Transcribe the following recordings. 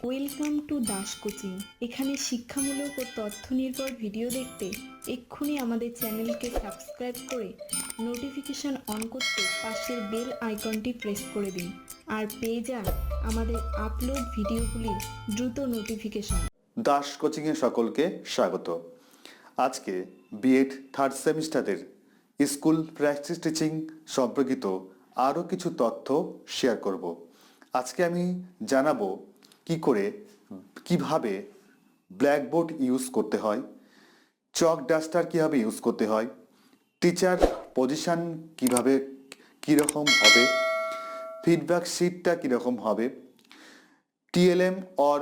Welcome to Das coaching এখানে শিক্ষামূলক ও তথ্য নির্ভর ভিডিও দেখতে এক্ষুনি আমাদের চ্যানেলকে সাবস্ক্রাইব করে নোটিফিকেশন অন করতে পাশের বেল আইকনটি প্রেস করে দিন। আর পেয়ে যান আমাদের আপলোড ভিডিওগুলির দ্রুত নোটিফিকেশন। দাস কোচিংয়ে সকলকে স্বাগত। আজকে বিএড থার্ড সেমিস্টারের স্কুল প্র্যাকটিস টিচিং সম্পর্কিত আরও কিছু তথ্য শেয়ার করব। আজকে আমি জানাব কি করে, কীভাবে ব্ল্যাকবোর্ড ইউজ করতে হয়, চক ডাস্টার কীভাবে ইউজ করতে হয়, টিচার পজিশন কীভাবে, কীরকম হবে, ফিডব্যাক শিটটা কীরকম হবে, টিএলএম অর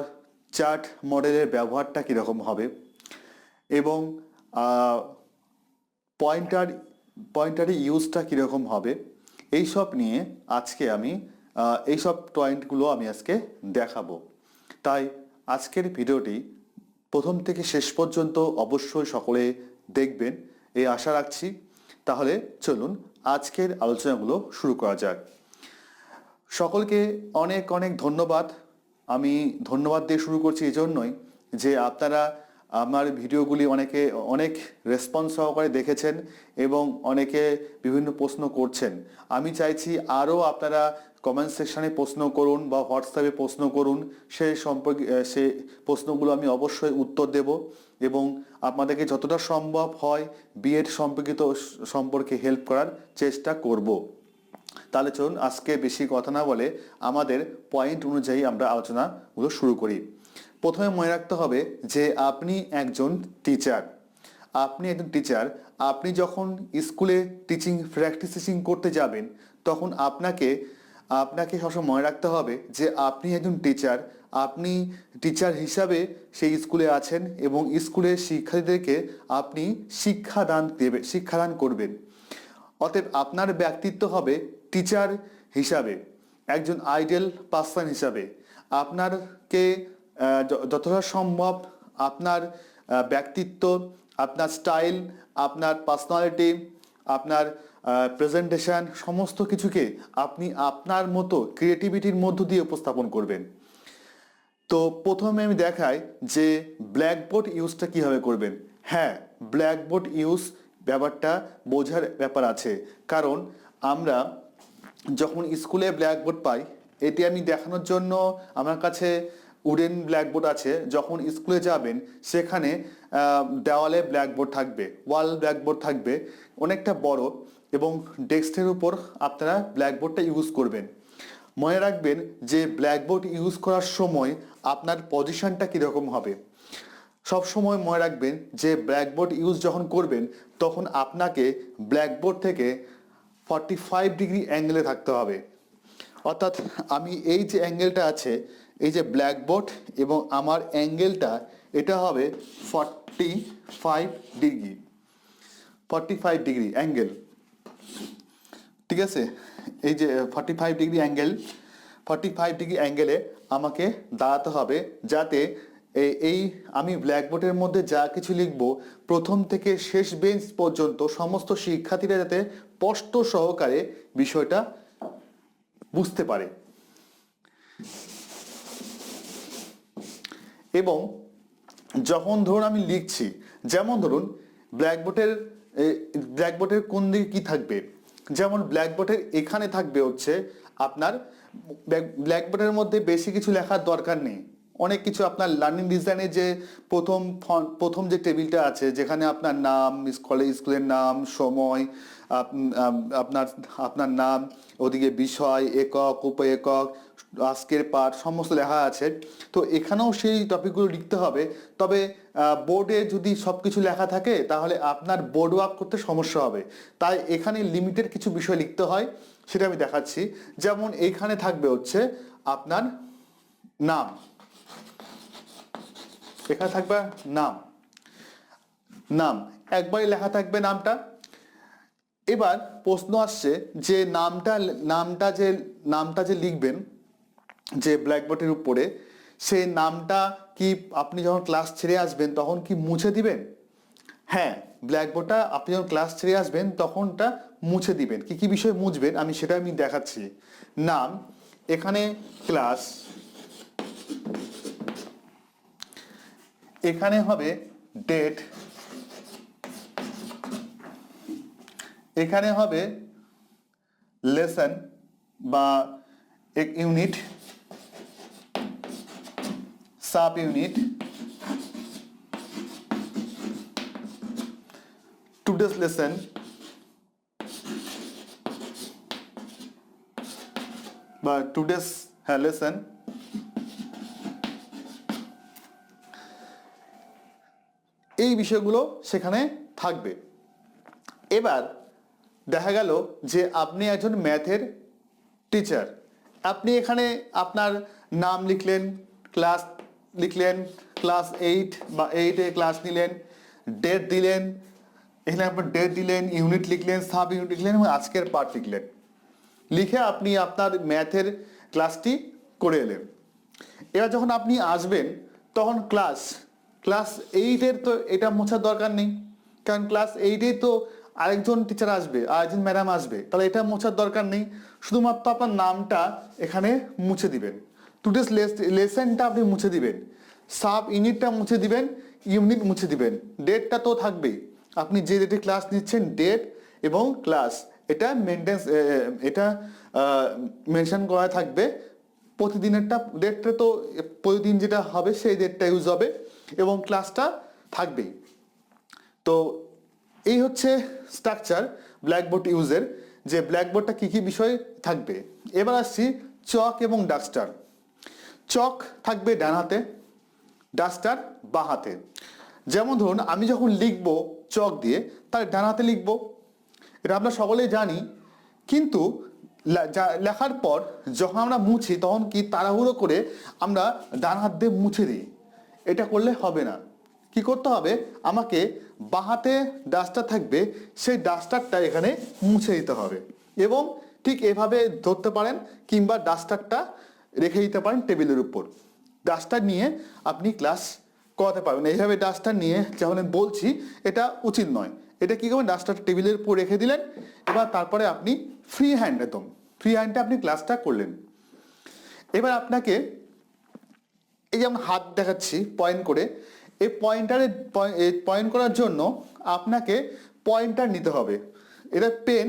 চার্ট মডেলের ব্যবহারটা কীরকম হবে, এবং পয়েন্টার পয়েন্টারের ইউজটা কীরকম হবে, এইসব নিয়ে আজকে আমি এইসব পয়েন্টগুলো আমি আজকে দেখাবো। তাই আজকের ভিডিওটি প্রথম থেকে শেষ পর্যন্ত অবশ্যই সকলে দেখবেন। এই আশা রাখছি। তাহলে চলুন আজকের আলোচনাগুলো শুরু করা যাক। সকলকে অনেক অনেক ধন্যবাদ। আমি ধন্যবাদ দিয়ে শুরু করছি এই জন্যই যে আপনারা আমার ভিডিওগুলি অনেকে অনেক রেসপন্স সহকারে দেখেছেন এবং অনেকে বিভিন্ন প্রশ্ন করছেন। আমি চাইছি আরও আপনারা কমেন্ট সেকশানে প্রশ্ন করুন বা হোয়াটসঅ্যাপে প্রশ্ন করুন, সে সম্পর্কে সে প্রশ্নগুলো আমি অবশ্যই উত্তর দেব এবং আপনাদেরকে যতটা সম্ভব হয় বিএড সম্পর্কিত সম্পর্কে হেল্প করার চেষ্টা করব। তাহলে চলুন আজকে বেশি কথা না বলে আমাদের পয়েন্ট অনুযায়ী আমরা আলোচনাগুলো শুরু করি। প্রথমে মনে রাখতে হবে যে আপনি একজন টিচার আপনি একজন টিচার আপনি যখন স্কুলে টিচিং প্র্যাকটিস টিচিং করতে যাবেন, তখন আপনাকে আপনাকে সবসময় মনে রাখতে হবে যে আপনি একজন টিচার আপনি টিচার হিসাবে সেই স্কুলে আছেন এবং স্কুলের শিক্ষার্থীদেরকে আপনি শিক্ষাদান দেবে, শিক্ষাদান করবেন। অতএব আপনার ব্যক্তিত্ব হবে টিচার হিসাবে, একজন আইডিয়াল পার্সন হিসাবে। আপনারকে যতটা সম্ভব আপনার ব্যক্তিত্ব, আপনার স্টাইল আপনার পার্সোনালিটি আপনার প্রেজেন্টেশন সমস্ত কিছুকে আপনি আপনার মতো ক্রিয়েটিভিটির মধ্য দিয়ে উপস্থাপন করবেন। তো প্রথমে আমি দেখাই যে ব্ল্যাকবোর্ড ইউজটা কীভাবে করবেন। হ্যাঁ ব্ল্যাকবোর্ড ইউজ ব্যাপারটা বোঝার ব্যাপার আছে। কারণ আমরা যখন স্কুলে ব্ল্যাকবোর্ড পাই, এটি আমি দেখানোর জন্য আমার কাছে উডেন ব্ল্যাকবোর্ড আছে। যখন স্কুলে যাবেন, সেখানে দেওয়ালে ব্ল্যাকবোর্ড থাকবে ওয়াল ব্ল্যাকবোর্ড থাকবে। অনেকটা বড়। এবং ডেস্কের উপর আপনারা ব্ল্যাকবোর্ডটা ইউজ করবেন। মনে রাখবেন যে ব্ল্যাকবোর্ড ইউজ করার সময় আপনার পজিশনটা কীরকম হবে। সব সময় মনে রাখবেন যে ব্ল্যাকবোর্ড ইউজ যখন করবেন, তখন আপনাকে ব্ল্যাকবোর্ড থেকে ফর্টি ফাইভ ডিগ্রি অ্যাঙ্গেলে থাকতে হবে। অর্থাৎ আমি এই যে অ্যাঙ্গেলটা আছে, এই যে ব্ল্যাকবোর্ড এবং আমার অ্যাঙ্গেলটা, এটা হবে forty five degree. Forty five degree angle. ঠিক আছে? এই যে forty five degree angle forty five degree অ্যাঙ্গেলে আমাকে দাঁড়াতে হবে যাতে এই আমি ব্ল্যাকবোর্ডের মধ্যে যা কিছু লিখব, প্রথম থেকে শেষ বেঞ্চ পর্যন্ত সমস্ত শিক্ষার্থীরা যাতে স্পষ্ট সহকারে বিষয়টা বুঝতে পারে। এবং যখন ধরুন আমি লিখছি, যেমন ধরুন ব্ল্যাকবোর্ডের ব্ল্যাকবোর্ডের কোন দিকে কি থাকবে? যেমন ব্ল্যাকবোর্ডের এখানে থাকবে হচ্ছে আপনার ব্ল্যাকবোর্ডের মধ্যে বেশি কিছু লেখার দরকার নেই। অনেক কিছু আপনার লার্নিং ডিজাইনে যে প্রথম প্রথম যে টেবিলটা আছে, যেখানে আপনার নাম কলেজ স্কুলের নাম, সময় আপনার আপনার নাম, ওদিকে বিষয়, একক উপ একক আজকের পাঠ, সমস্ত লেখা আছে। তো এখানেও সেই টপিকগুলো লিখতে হবে। তবে বোর্ডে যদি সব কিছু লেখা থাকে, তাহলে আপনার বোর্ড ওয়ার্ক করতে সমস্যা হবে। তাই এখানে লিমিটেড কিছু বিষয় লিখতে হয়, সেটা আমি দেখাচ্ছি। যেমন এইখানে থাকবে হচ্ছে আপনার নাম। এখানে থাকবে নাম। নাম। একবারই লেখা থাকবে নামটা। এবার প্রশ্ন আসছে যে নামটা নামটা যে নামটা যে লিখবেন, যে ব্ল্যাকবোর্ডের উপরে সেই নামটা কি আপনি যখন ক্লাস ছেড়ে আসবেন তখন কি মুছে দিবেন? হ্যাঁ ব্ল্যাকবোর্ডটা আপনি যখন ক্লাস ছেড়ে আসবেন তখনটা মুছে দিবেন। কি কি বিষয় মুছবেন আমি সেটা আমি দেখাচ্ছি। নাম, এখানে ক্লাস এখানে হবে ডেট এখানে হবে লেসন বা এক unit sub unit today's lesson বা টুডেস হ্যাঁ লেসন এই বিষয়গুলো সেখানে থাকবে। এবার দেখা গেল যে আপনি একজন ম্যাথের টিচার। আপনি এখানে আপনার নাম লিখলেন, ক্লাস লিখলেন, ক্লাস এইট বা এইটে ক্লাস নিলেন, ডেট দিলেন, এখানে আপনার ডেট দিলেন, ইউনিট লিখলেন, সাব ইউনিট লিখলেন এবং আজকের পার্ট লিখলেন। লিখে আপনি আপনার ম্যাথের ক্লাসটি করে এলেন। এবার যখন আপনি আসবেন, তখন ক্লাস ক্লাস এইটের তো এটা মোছার দরকার নেই। কারণ ক্লাস এইটেই তো আরেকজন টিচার আসবে, আরেকজন ম্যাডাম আসবে। তাহলে এটা মোছার দরকার নেই। শুধুমাত্র আপনার নামটা এখানে মুছে দিবেন। টুডেস লেসেনটা আপনি মুছে দিবেন। সাব ইউনিটটা মুছে দিবেন ইউনিট মুছে দিবেন। ডেটটা তো থাকবেই। আপনি যে ডেটে ক্লাস নিচ্ছেন ডেট এবং ক্লাস এটা মেনটেন্স এটা মেনশন করা থাকবে। প্রতিদিনেরটা ডেটটা তো, প্রতিদিন যেটা হবে, সেই ডেটটা ইউজ হবে। এবং ক্লাসটা থাকবেই। তো এই হচ্ছে স্ট্রাকচার ব্ল্যাকবোর্ড ইউজের যে ব্ল্যাকবোর্ডটা কী কী বিষয় থাকবে। এবার আসছি চক এবং ডাস্টার চক থাকবে ডান হাতে ডাস্টার বাঁ হাতে। যেমন ধরুন, আমি যখন লিখব চক দিয়ে তার ডান হাতে লিখব। এটা আমরা সকলেই জানি। কিন্তু লেখার পর যখন আমরা মুছি, তখন কি তাড়াহুড়ো করে আমরা ডান হাত দিয়ে মুছে দিই? এটা করলে হবে না। কি করতে হবে? আমাকে বাহাতে ডাস্টার থাকবে, সেই ডাস্টারটা এখানে মুছে দিতে হবে এবং ঠিক এভাবে ধরতে পারেন কিংবা ডাস্টারটা রেখে দিতে পারেন টেবিলের উপর। ডাস্টার নিয়ে আপনি ক্লাস করাতে পারবেন। এইভাবে ডাস্টার নিয়ে যেমন বলছি, এটা উচিত নয়। এটা কি করবেন? ডাস্টার টেবিলের উপর রেখে দিলেন, এবার তারপরে আপনি ফ্রি হ্যান্ড একদম ফ্রি হ্যান্ডে আপনি ক্লাসটা করলেন। এবার আপনাকে এই যে আমি হাত দেখাচ্ছি পয়েন্ট করে, এই পয়েন্টারে পয়েন্ট করার জন্য আপনাকে পয়েন্টার নিতে হবে। এটা পেন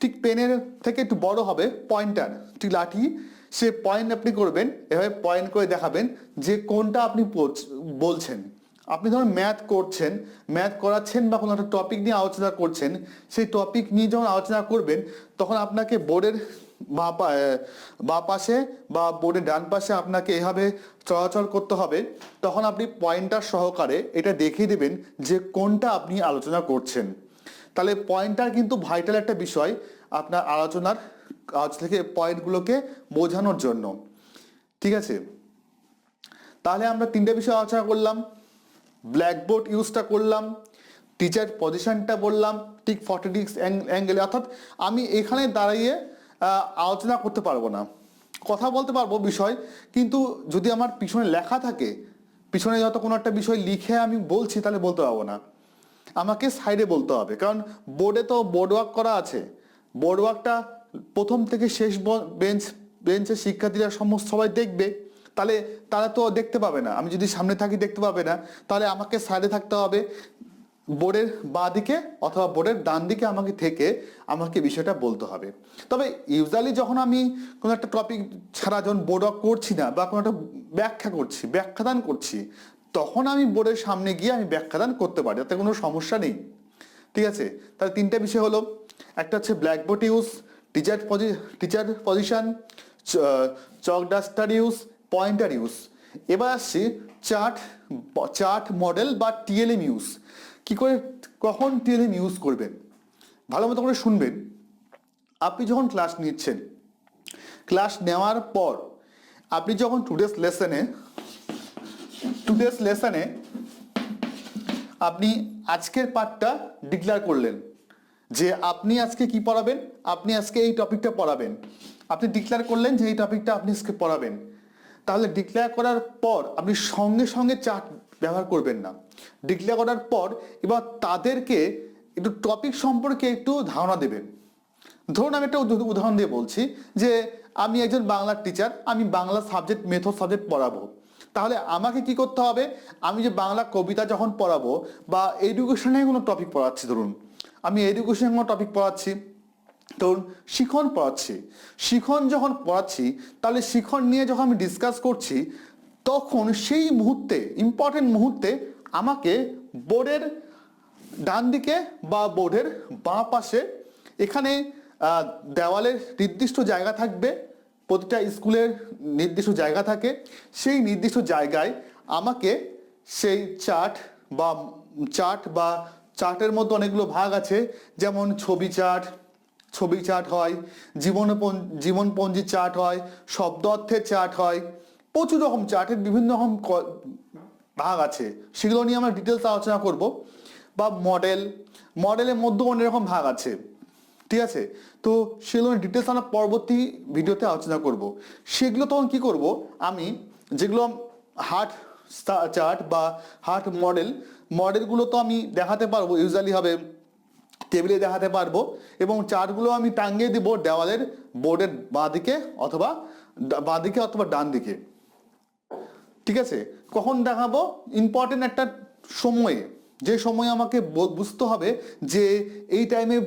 ঠিক পেনের থেকে একটু বড় হবে পয়েন্টার ঠিক লাঠি, সে পয়েন্ট আপনি করবেন, এভাবে পয়েন্ট করে দেখাবেন যে কোনটা আপনি বলছেন। আপনি ধরুন ম্যাথ করছেন ম্যাথ করাচ্ছেন বা কোনো একটা টপিক নিয়ে আলোচনা করছেন, সেই টপিক নিয়ে যখন আলোচনা করবেন, তখন আপনাকে বোর্ডের বা পাশে বা বোর্ডের ডান পাশে আপনাকে এভাবে চলাচল করতে হবে, তখন আপনি পয়েন্টার সহকারে এটা দেখিয়ে দেবেন যে কোনটা আপনি আলোচনা করছেন। তাহলে পয়েন্টার কিন্তু ভাইটাল একটা বিষয় আপনার আলোচনার কাজ থেকে পয়েন্টগুলোকে বোঝানোর জন্য। ঠিক আছে? তাহলে আমরা তিনটে বিষয় আলোচনা করলাম। ব্ল্যাকবোর্ড ইউজটা করলাম টিচার পজিশনটা বললাম, ঠিক ফর্টি ডিক্স অ্যাঙ্গেলে অর্থাৎ আমি এখানে দাঁড়িয়ে আলোচনা করতে পারব না। কথা বলতে পারব বিষয়, কিন্তু যদি আমার পিছনে লেখা থাকে, পিছনে যত কোনো একটা বিষয় লিখে আমি বলছি, তাহলে বলতে পারব না। আমাকে সাইডে বলতে হবে, কারণ বোর্ডে তো বোর্ড ওয়ার্ক করা আছে। বোর্ড ওয়ার্কটা প্রথম থেকে শেষ বেঞ্চ বেঞ্চের শিক্ষার্থীরা সমস্ত সবাই দেখবে। তাহলে তারা তো দেখতে পাবে না। আমি যদি সামনে থাকি দেখতে পাবে না, তাহলে আমাকে সাইডে থাকতে হবে। বোর্ডের বাঁ দিকে অথবা বোর্ডের ডান দিকে আমাকে থেকে আমাকে বিষয়টা বলতে হবে। তবে ইউজুয়ালি যখন আমি কোনো একটা টপিক ছাড়া যখন বোর্ড ওয়ার্ক করছি না বা কোনো একটা ব্যাখ্যা করছি, ব্যাখ্যাদান করছি, তখন আমি বোর্ডের সামনে গিয়ে আমি ব্যাখ্যাদান করতে পারি, তাতে কোনো সমস্যা নেই। ঠিক আছে? তাহলে তিনটা বিষয় হলো, একটা হচ্ছে blackboard use teacher পজি teacher position chalk duster use pointer use এবার আসছি চার্ট চার্ট মডেল বা টিএলএম ইউজ কি করে, কখন টিএলএম ইউজ করবেন? ভালো মতো করে শুনবেন। আপনি যখন ক্লাস নিচ্ছেন ক্লাস নেওয়ার পর আপনি যখন টুডেস লেসনে টুডেস লেসনে আপনি আজকের পার্টটা ডিক্লেয়ার করলেন যে আপনি আজকে কি পড়াবেন? আপনি আজকে এই টপিকটা পড়াবেন। আপনি ডিক্লেয়ার করলেন যে এই টপিকটা আপনি আজকে পড়াবেন। তাহলে ডিক্লেয়ার করার পর আপনি সঙ্গে সঙ্গে চার্ট ব্যবহার করবেন না। ডিক্লেয়ার করার পর এবার তাদেরকে একটু টপিক সম্পর্কে একটু ধারণা দেবেন। ধরুন আমি একটা উদাহরণ দিয়ে বলছি যে আমি একজন বাংলার টিচার আমি বাংলা সাবজেক্ট মেথড সাবজেক্ট পড়াবো। তাহলে আমাকে কি করতে হবে? আমি যে বাংলা কবিতা যখন পড়াবো বা এডুকেশনে কোনো টপিক পড়াচ্ছি, ধরুন। আমি এডুকেশনে কোনো টপিক পড়াচ্ছি ধরুন শিখন পড়াচ্ছি। শিখন যখন পড়াচ্ছি, তাহলে শিখন নিয়ে যখন আমি ডিসকাস করছি, তখন সেই মুহূর্তে ইম্পর্টেন্ট মুহূর্তে আমাকে বোর্ডের ডান দিকে বা বোর্ডের বাঁ পাশে এখানে দেওয়ালের নির্দিষ্ট জায়গা থাকবে, প্রতিটা স্কুলের নির্দিষ্ট জায়গা থাকে। সেই নির্দিষ্ট জায়গায় আমাকে সেই চার্ট বা চার্ট বা চার্টের মধ্যে অনেকগুলো ভাগ আছে, যেমন ছবি চার্ট ছবি চার্ট হয়, জীবন জীবনপঞ্জি চার্ট হয়, শব্দ অর্থের চার্ট হয়, প্রচুর রকম চার্টের বিভিন্ন রকম ভাগ আছে। সেগুলো নিয়ে আমরা ডিটেলস আলোচনা করব। বা মডেল, মডেলের মধ্যেও অনেক রকম ভাগ আছে। ঠিক আছে? তো সেগুলো ডিটেলস আমরা পরবর্তী ভিডিওতে আলোচনা করব। সেগুলো তখন কি করব? আমি যেগুলো হার্ট চার্ট বা হার্ট মডেল, মডেলগুলো তো আমি দেখাতে পারব ইউজুয়ালি হবে টেবিলে দেখাতে পারব এবং চার্টগুলো আমি টাঙ্গিয়ে দিব দেওয়ালের বোর্ডের বাঁ দিকে অথবা বাঁ দিকে অথবা ডান দিকে। ঠিক আছে? কখন দেখাবো? ইম্পর্টেন্ট একটা সময়ে। যে সময় আমাকে বুঝতে হবে যে এই টাইমে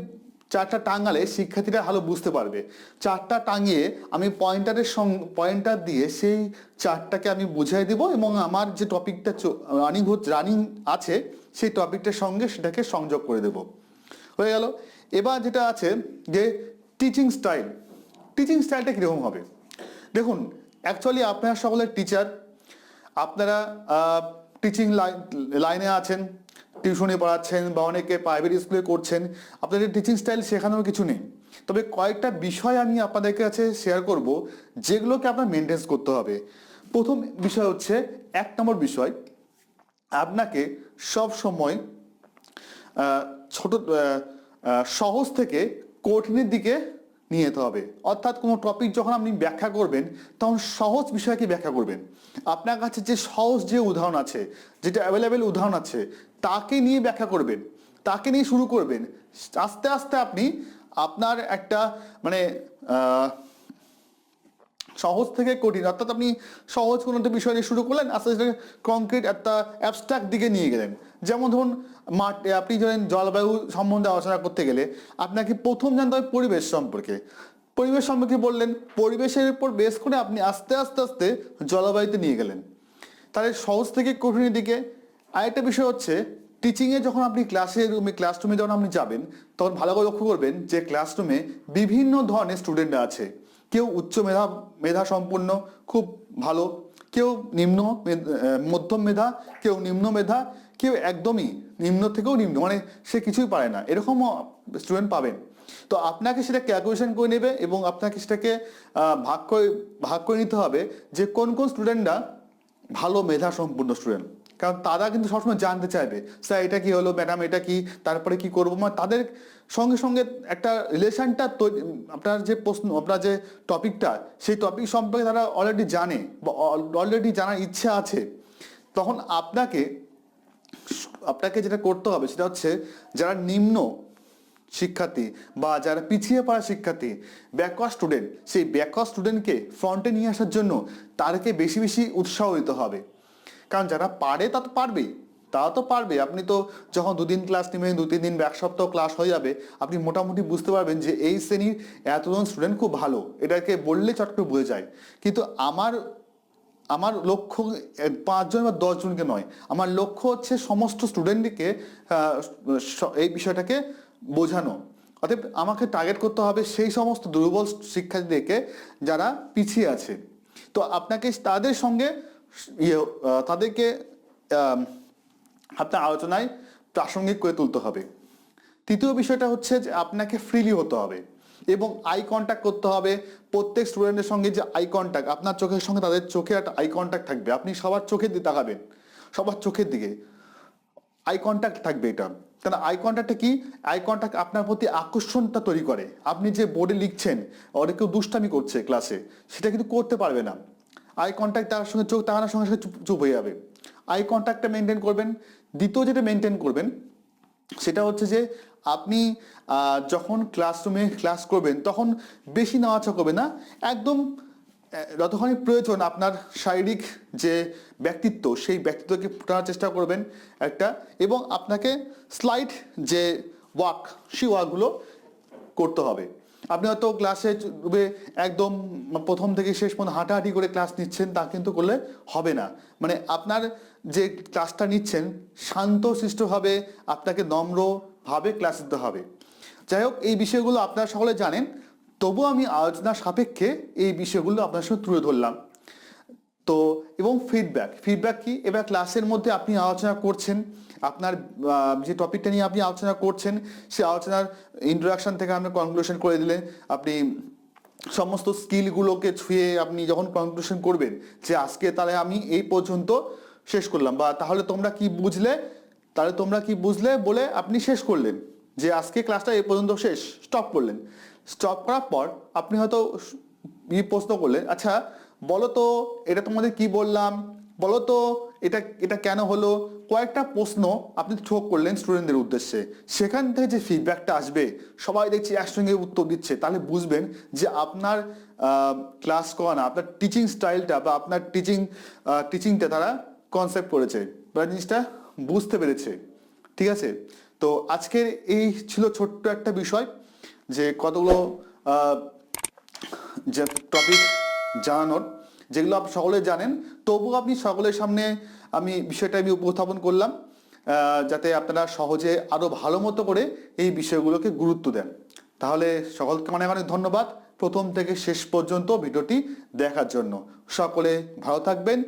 চারটা টাঙালে শিক্ষার্থীরা ভালো বুঝতে পারবে। চারটা টাঙিয়ে আমি পয়েন্টারের সঙ্গে পয়েন্টার দিয়ে সেই চারটাকে আমি বুঝাই দিব এবং আমার যে টপিকটা রানিং রানিং আছে, সেই টপিকটার সঙ্গে সেটাকে সংযোগ করে দেব। হয়ে গেল। এবার যেটা আছে যে টিচিং স্টাইল টিচিং স্টাইলটা কীরকম হবে? দেখুন অ্যাকচুয়ালি আপনারা সকলের টিচার আপনারা টিচিং লাইন লাইনে আছেন টিউশনে পড়াচ্ছেন বা অনেকে প্রাইভেট স্কুলে করছেন, আপনাদের টিচিং স্টাইল শেখানোর কিছু নেই। তবে কয়েকটা বিষয় আমি আপনাদের কাছে শেয়ার করব, যেগুলোকে আপনার মেনটেন্স করতে হবে। প্রথম বিষয় হচ্ছে, এক নম্বর বিষয়, আপনাকে সব সময় ছোট সহজ থেকে কঠিনের দিকে নিয়ে যেতে হবে। অর্থাৎ কোনো টপিক যখন আপনি ব্যাখ্যা করবেন, তখন সহজ বিষয়কে ব্যাখ্যা করবেন। আপনার কাছে যে সহজ যে উদাহরণ আছে, যেটা অ্যাভেলেবেল উদাহরণ আছে, তাকে নিয়ে ব্যাখ্যা করবেন, তাকে নিয়ে শুরু করবেন। আস্তে আস্তে আপনি আপনার একটা মানে সহজ থেকে কঠিন, অর্থাৎ আপনি সহজ কোনো একটা বিষয় নিয়ে শুরু করলেন, আস্তে আস্তে কংক্রিট একটা অ্যাবস্ট্রাক্ট দিকে নিয়ে গেলেন। যেমন ধরুন মাঠ আপনি ধরেন জলবায়ু সম্বন্ধে আলোচনা করতে গেলে আপনাকে প্রথম জানতে হবে পরিবেশ সম্পর্কে। পরিবেশ সম্পর্কে বললেন, পরিবেশের উপর বেস করে আপনি আস্তে আস্তে আস্তে জলবায়ুতে নিয়ে গেলেন। তাহলে সহজ থেকে কঠিনের দিকে। আরেকটা বিষয় হচ্ছে টিচিংয়ে যখন আপনি ক্লাসে রুমে ক্লাসরুমে যখন আপনি যাবেন, তখন ভালো করে লক্ষ্য করবেন যে ক্লাসরুমে বিভিন্ন ধরনের স্টুডেন্টরা আছে। কেউ উচ্চ মেধা মেধা সম্পূর্ণ খুব ভালো। কেউ নিম্ন মধ্যম মেধা, কেউ নিম্ন মেধা কেউ একদমই নিম্ন থেকেও নিম্ন মানে সে কিছুই পারে না। এরকমও স্টুডেন্ট পাবেন। তো আপনাকে সেটা ক্যালকুলেশন করে নেবে এবং আপনাকে সেটাকে ভাগ করে ভাগ করে নিতে হবে যে কোন কোন স্টুডেন্টরা ভালো মেধা সম্পূর্ণ স্টুডেন্ট কারণ তারা কিন্তু সবসময় জানতে চাইবে, স্যার, এটা কি হলো? ম্যাডাম, এটা কি? তারপরে কি করব? মানে তাদের সঙ্গে সঙ্গে একটা রিলেশনটা তৈরি, আপনার যে প্রশ্ন, আপনার যে টপিকটা, সেই টপিক সম্পর্কে তারা অলরেডি জানে বা অলরেডি জানার ইচ্ছা আছে। তখন আপনাকে আপনাকে যেটা করতে হবে সেটা হচ্ছে যারা নিম্ন শিক্ষার্থী বা যারা পিছিয়ে পড়া শিক্ষার্থী ব্যাকওয়ার্ড স্টুডেন্ট সেই ব্যাকওয়ার্ড স্টুডেন্টকে ফ্রন্টে নিয়ে আসার জন্য তাদেরকে বেশি বেশি উৎসাহ দিতে হবে। কারণ যারা পারে তা তো পারবেই, তারা তো পারবে। আপনি তো যখন দুদিন ক্লাস নেবেন দু তিন দিন এক সপ্তাহ ক্লাস হয়ে যাবে, আপনি মোটামুটি বুঝতে পারবেন যে এই শ্রেণির এতজন স্টুডেন্ট খুব ভালো। এটাকে বললে চট করে বুঝে যায়। কিন্তু আমার আমার লক্ষ্য পাঁচজন বা দশজনকে নয়। আমার লক্ষ্য হচ্ছে সমস্ত স্টুডেন্টকে এই বিষয়টাকে বোঝানো। অতএব আমাকে টার্গেট করতে হবে সেই সমস্ত দুর্বল শিক্ষার্থীদেরকে যারা পিছিয়ে আছে। তো আপনাকে তাদের সঙ্গে ইয়ে তাদেরকে আপনার আলোচনায় প্রাসঙ্গিক করে তুলতে হবে। তৃতীয় বিষয়টা হচ্ছে যে আপনাকে ফ্রিলি হতে হবে। এবং আই কন্ট্যাক্ট করতে হবে। প্রত্যেক স্টুডেন্টের সঙ্গে যে আই কন্ট্যাক্ট আপনার চোখের সঙ্গে তাদের চোখে একটা আই কন্ট্যাক্ট থাকবে। আপনি সবার চোখের দিকে তাকাবেন। সবার চোখের দিকে। আই কন্ট্যাক্ট থাকবে এটা। কেন? আই কন্ট্যাক্টটা কি? আই কন্ট্যাক্ট আপনার প্রতি আকর্ষণটা তৈরি করে। আপনি যে বোর্ডে লিখছেন, অনেক কেউ দুষ্টামি করছে ক্লাসে সেটা কিন্তু করতে পারবে না। আই কন্ট্যাক্ট তার সঙ্গে চোখ তাকানোর সঙ্গে সঙ্গে চুপ হয়ে যাবে। আই কন্ট্যাক্টটা মেনটেন করবেন। দ্বিতীয় যেটা মেনটেন করবেন সেটা হচ্ছে যে আপনি যখন ক্লাসরুমে ক্লাস করবেন, তখন বেশি নাড়াচা করবেন না। একদম যতখানি প্রয়োজন আপনার শারীরিক যে ব্যক্তিত্ব, সেই ব্যক্তিত্বকে ফোটানোর চেষ্টা করবেন একটা, এবং আপনাকে স্লাইড যে ওয়াক সেই ওয়াকগুলো করতে হবে। আপনি হয়তো ক্লাসে একদম প্রথম থেকে শেষ পর্যন্ত হাঁটাহাঁটি করে ক্লাস নিচ্ছেন, তা কিন্তু করলে হবে না। মানে আপনার যে ক্লাসটা নিচ্ছেন, শান্ত শিষ্টভাবে আপনাকে নম্রভাবে ক্লাস দিতে হবে। যাই হোক, এই বিষয়গুলো আপনারা সকলে জানেন তবু আমি আলোচনা সাপেক্ষে এই বিষয়গুলো আপনার সঙ্গে তুলে ধরলাম। তো, এবং ফিডব্যাক ফিডব্যাক কি? এবার ক্লাসের মধ্যে আপনি আলোচনা করছেন, আপনার যে টপিকটা নিয়ে আপনি আলোচনা করছেন, সে আলোচনার ইন্ট্রোডাকশন থেকে আপনি কনক্লুশন করে দিলেন। আপনি সমস্ত স্কিলগুলোকে ছুঁয়ে আপনি যখন কনক্লুশন করবেন যে আজকে তাহলে আমি এই পর্যন্ত শেষ করলাম। বা তাহলে তোমরা কি বুঝলে? তাহলে তোমরা কি বুঝলে বলে আপনি শেষ করলেন। যে আজকে ক্লাসটা এ পর্যন্ত শেষ। স্টপ করলেন। স্টপ করার পর আপনি হয়তো ই প্রশ্ন করলেন আচ্ছা বলো তো এটা তোমাদের কি বললাম? বলো তো এটা এটা কেন হলো? কয়েকটা প্রশ্ন আপনি থ্রো করলেন স্টুডেন্টদের উদ্দেশ্যে। সেখান থেকে যে ফিডব্যাকটা আসবে, সবাই দেখছি একসঙ্গে উত্তর দিচ্ছে। তাহলে বুঝবেন যে আপনার ক্লাস করানো আপনার টিচিং স্টাইলটা বা আপনার টিচিং টিচিংটা তারা কনসেপ্ট করেছে, বা জিনিসটা বুঝতে পেরেছে, ঠিক আছে? তো আজকের এই ছিল ছোট্ট একটা বিষয় যে কতগুলো যে টপিক জানানোর, যেগুলো আপনি সকলে জানেন, তবু আপনি সকলের সামনে আমি বিষয়টা আমি উপস্থাপন করলাম যাতে আপনারা সহজে আরও ভালো মতো করে এই বিষয়গুলোকে গুরুত্ব দেন। তাহলে সকলকে অনেক অনেক ধন্যবাদ, প্রথম থেকে শেষ পর্যন্ত ভিডিওটি দেখার জন্য। সকলে ভালো থাকবেন